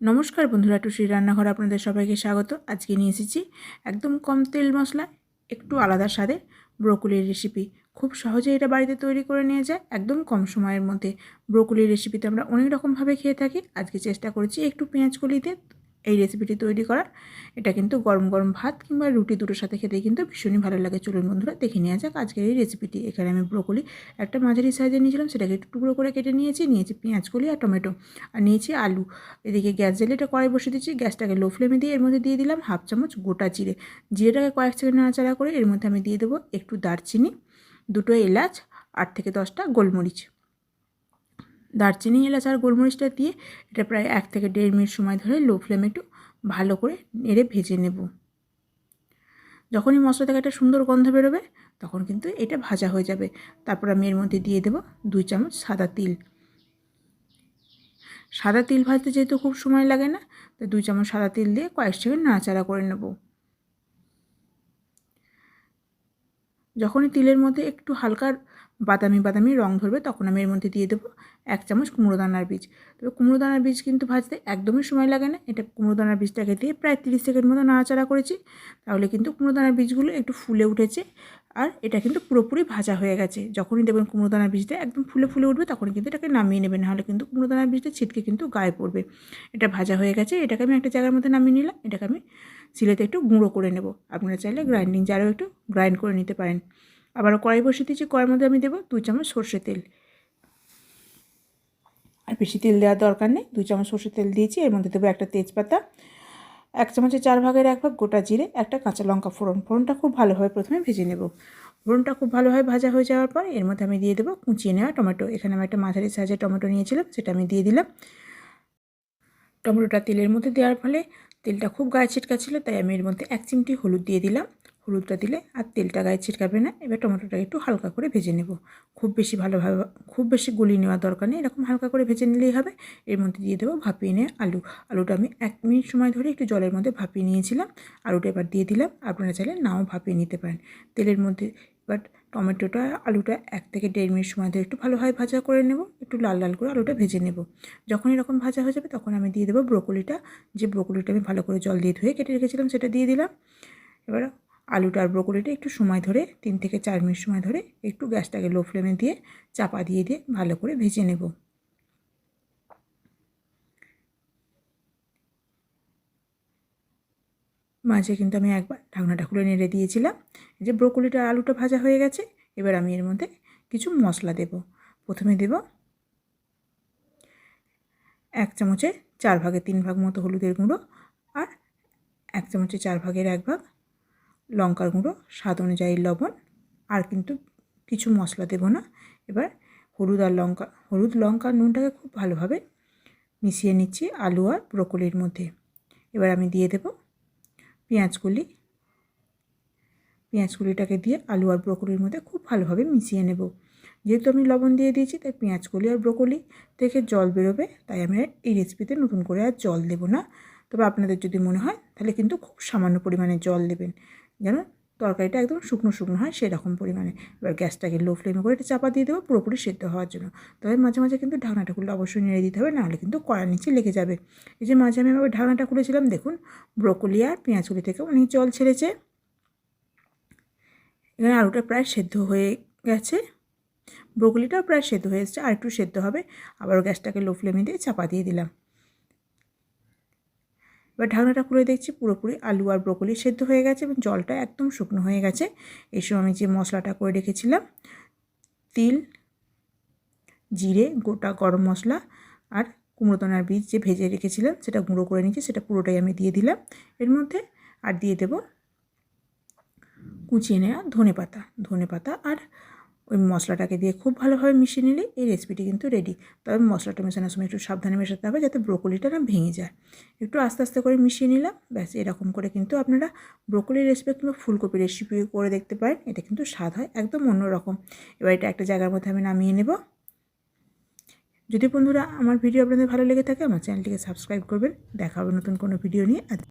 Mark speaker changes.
Speaker 1: নমস্কার বন্ধুরা, টুসির রান্নাঘর আপনাদের সবাইকে স্বাগত। আজকে নিয়ে এসেছি একদম কম তেল মশলা, একটু আলাদা স্বাদে ব্রোকলির রেসিপি খুব সহজে এটা বাড়িতে তৈরি করে নিয়ে যায়, একদম কম সময়ের মধ্যে। ব্রোকলির রেসিপিতে আমরা অনেক রকমভাবে খেয়ে থাকি। আজকে চেষ্টা করেছি একটু পেঁয়াজ কলি দিয়ে এই রেসিপিটি তৈরি করার। এটা কিন্তু গরম গরম ভাত কিংবা রুটি দুটোর সাথে খেতে কিন্তু ভীষণই ভালো লাগে। চলুন বন্ধুরা, দেখে নেওয়া যাক আজকের এই রেসিপিটি এখানে আমি ব্রোকলি একটা মাঝারি সাইজে নিয়েছিলাম, সেটাকে একটু টুকরো করে কেটে নিয়েছি। নিয়েছি পেঁয়াজ, কলি আর টমেটো। আর নিয়েছি আলু। এদিকে গ্যাস জেলে এটা কড়াই বসে দিচ্ছি। গ্যাসটাকে লো ফ্লেমে দিয়ে এর মধ্যে দিয়ে দিলাম হাফ চামচ গোটা জিরে। জিরেটাকে কয়েক সেকেন্ড নাড়াচাড়া করে এর মধ্যে আমি দিয়ে দেবো একটু দারচিনি, দুটো এলাচ, আট থেকে দশটা গোলমরিচ। দারচিনি, এলাচ আর গোলমরিচটা দিয়ে এটা প্রায় এক থেকে দেড় মিনিট সময় ধরে লো ফ্লেমে একটু ভালো করে নেড়ে ভেজে নেব। যখনই মশলা থেকে একটা সুন্দর গন্ধ বেরোবে, তখন কিন্তু এটা ভাজা হয়ে যাবে। তারপর আমি এর মধ্যে দিয়ে দেব দুই চামচ সাদা তিল। সাদা তিল ভাজতে যেহেতু খুব সময় লাগে না, তো দুই চামচ সাদা তিল দিয়ে কয়েক সেকেন্ড নাড়াচাড়া করে নেব। যখনই তিলের মধ্যে একটু হালকা বাদামি বাদামি রং ধরবে, তখন আমি এর মধ্যে দিয়ে দেবো এক চামচ কুমড়ো দানার বীজ। তবে কুমড়ো দানার বীজ কিন্তু ভাজতে একদমই সময় লাগে না। এটা কুমড়ো দানার বীজটাকে দিয়ে প্রায় তিরিশ সেকেন্ড মতো নাড়াচাড়া করেছি। তাহলে কিন্তু কুমড়ো দানার বীজগুলো একটু ফুলে উঠেছে আর এটা কিন্তু পুরোপুরি ভাজা হয়ে গেছে। যখনই দেখবেন কুমড়ো দানার বীজটা একদম ফুলে ফুলে উঠবে তখন কিন্তু এটাকে নামিয়ে নেবেন। নাহলে কিন্তু কুমড়ো দানার বীজটা ছিটকে কিন্তু গায়ে পড়বে। এটা ভাজা হয়ে গেছে। এটাকে আমি একটা জায়গার মধ্যে নামিয়ে নিলাম। এটাকে আমি সিলেতে একটু গুঁড়ো করে নেব। আপনারা চাইলে গ্রাইন্ডিং জারও একটু গ্রাইন্ড করে নিতে পারেন। আবারও কড়াই বসিয়ে দিয়েছি, কড়াইয়ের মধ্যে আমি দেবো দুই চামচ সর্ষে তেল। আর বেশি তেল দেওয়ার দরকার নেই, দুই চামচ সর্ষে তেল দিয়েছি, এর মধ্যে দেবো একটা তেজপাতা, এক চামচের চার ভাগের এক ভাগ গোটা জিরে, একটা কাঁচা লঙ্কা ফোড়ন। ফোড়নটা খুব ভালোভাবে প্রথমে ভেজে নেব। ফোড়নটা খুব ভালোভাবে ভাজা হয়ে যাওয়ার পর এর মধ্যে আমি দিয়ে দেবো কুচিয়ে নেওয়া টমেটো। এখানে আমি একটা মাঝারি সাইজের টমেটো নিয়েছিলাম, সেটা আমি দিয়ে দিলাম। টমেটোটা তেলের মধ্যে দেওয়ার ফলে তেলটা খুব গায়ে ছিটকা ছিল তাই আমি এর মধ্যে এক চিমটি হলুদ দিয়ে দিলাম। হলুদটা দিলে আর তেলটা গায়ে ছিটকাবে না। এবার টমেটোটা একটু হালকা করে ভেজে নেব। খুব বেশি ভালোভাবে, খুব বেশি গুলি নেওয়ার দরকার নেই, এরকম হালকা করে ভেজে নিলেই হবে। এর মধ্যে দিয়ে দেবো ভাপিয়ে নিয়ে আলু। আলুটা আমি এক মিনিট সময় ধরে একটু জলের মধ্যে ভাপিয়ে নিয়েছিলাম। আলুটা এবার দিয়ে দিলাম। আপনারা চাইলে নাও ভাপিয়ে নিতে পারেন। তেলের মধ্যে এবার টমেটোটা, আলুটা এক থেকে দেড় মিনিট সময় ধরে একটু ভালোভাবে ভাজা করে নেব। একটু লাল লাল করে আলুটা ভেজে নেব। যখন এরকম ভাজা হয়ে যাবে তখন আমি দিয়ে দেবো ব্রোকলিটা। যে ব্রোকলিটা আমি ভালো করে জল দিয়ে ধুয়ে কেটে রেখেছিলাম সেটা দিয়ে দিলাম। এবার আলুটা আর ব্রোকলিটা একটু সময় ধরে, তিন থেকে চার মিনিট সময় ধরে একটু গ্যাসটাকে লো ফ্লেমে দিয়ে চাপা দিয়ে দিয়ে ভালো করে ভেজে নেব। মাঝে কিন্তু আমি একবার ঢাকনাটা খুলে নেড়ে দিয়েছিলাম। যে ব্রোকলিটা আলুটা ভাজা হয়ে গেছে, এবার আমি এর মধ্যে কিছু মশলা দেব। প্রথমে দেব এক চামচে চার ভাগে তিন ভাগ মতো হলুদের গুঁড়ো আর এক চামচে চার ভাগের এক ভাগ লঙ্কার গুঁড়ো, স্বাদ অনুযায়ী লবণ, আর কিন্তু কিছু মশলা দেব না। এবার হলুদ আর লঙ্কা, হলুদ, লঙ্কা নুনটাকে খুব ভালোভাবে মিশিয়ে নিচ্ছি আলু আর ব্রোকলির মধ্যে। এবার আমি দিয়ে দেব পেঁয়াজগুলি পেঁয়াজগুলিটাকে দিয়ে আলু আর ব্রোকলির মধ্যে খুব ভালোভাবে মিশিয়ে নেব। যেহেতু আমি লবণ দিয়ে দিয়েছি, তাই পেঁয়াজকলি আর ব্রোকলি থেকে জল বেরোবে, তাই আমি এই রেসিপিতে নতুন করে আর জল দেব না। তবে আপনাদের যদি মনে হয়, তাহলে কিন্তু খুব সামান্য পরিমাণে জল দেবেন। যেন তরকারিটা একদম শুকনো শুকনো হয় সেরকম পরিমাণে। এবার গ্যাসটাকে লো ফ্লেমে করে এটা চাপা দিয়ে দেবো পুরোপুরি সেদ্ধ হওয়ার জন্য। তবে মাঝে মাঝে কিন্তু ঢাকনাটা খুলে অবশ্যই নেড়ে দিতে হবে, নাহলে কিন্তু কড়ার নিচে লেগে যাবে। এই যে মাঝে আমি আবার ঢাকনাটা খুলেছিলাম, দেখুন ব্রোকলি আর পেঁয়াজগুলি থেকে অনেক জল ছেড়েছে। এখানে আলুটা প্রায় সেদ্ধ হয়ে গেছে। ব্রোকলিটাও প্রায় সেদ্ধ হয়ে এসেছে আর একটু সেদ্ধ হবে। আবার গ্যাসটাকে লো ফ্লেমে দিয়ে চাপা দিয়ে দিলাম। এবার ঢাকনাটা খুলে দেখছি পুরোপুরি আলু আর ব্রোকলি সেদ্ধ হয়ে গেছে এবং জলটা একদম শুকনো হয়ে গেছে। সময় আমি যে মশলাটা করে রেখেছিলাম, তিল, জিরে, গোটা গরম মশলা আর কুমড়োতনার বীজ যে ভেজে রেখেছিলাম, সেটা গুঁড়ো করে নিয়েছি, সেটা পুরোটাই আমি দিয়ে দিলাম। এর মধ্যে আর দিয়ে দেব কুচিয়ে নেওয়া ধনে পাতা ধনে পাতা আর ওই মশলাটাকে দিয়ে খুব ভালোভাবে মিশিয়ে নিলে এই রেসিপিটি কিন্তু রেডি তবে মশলাটা মেশানোর সময় একটু সাবধানে মেশাতে হবে যাতে ব্রোকলিটা না ভেঙে যায়। একটু আস্তে আস্তে করে মিশিয়ে নিলাম। ব্যাস, এরকম করে কিন্তু আপনারা ব্রোকলির রেসিপি কিংবা ফুলকপি রেসিপি করে দেখতে পারেন। এটা কিন্তু স্বাদ হয় একদম অন্যরকম এবার এটা একটা জায়গার মধ্যে আমি নামিয়ে নেব। যদি বন্ধুরা আমার ভিডিও আপনাদের ভালো লেগে থাকে, আমার চ্যানেলটিকে সাবস্ক্রাইব করবেন। দেখা হবে নতুন কোনো ভিডিও নিয়ে।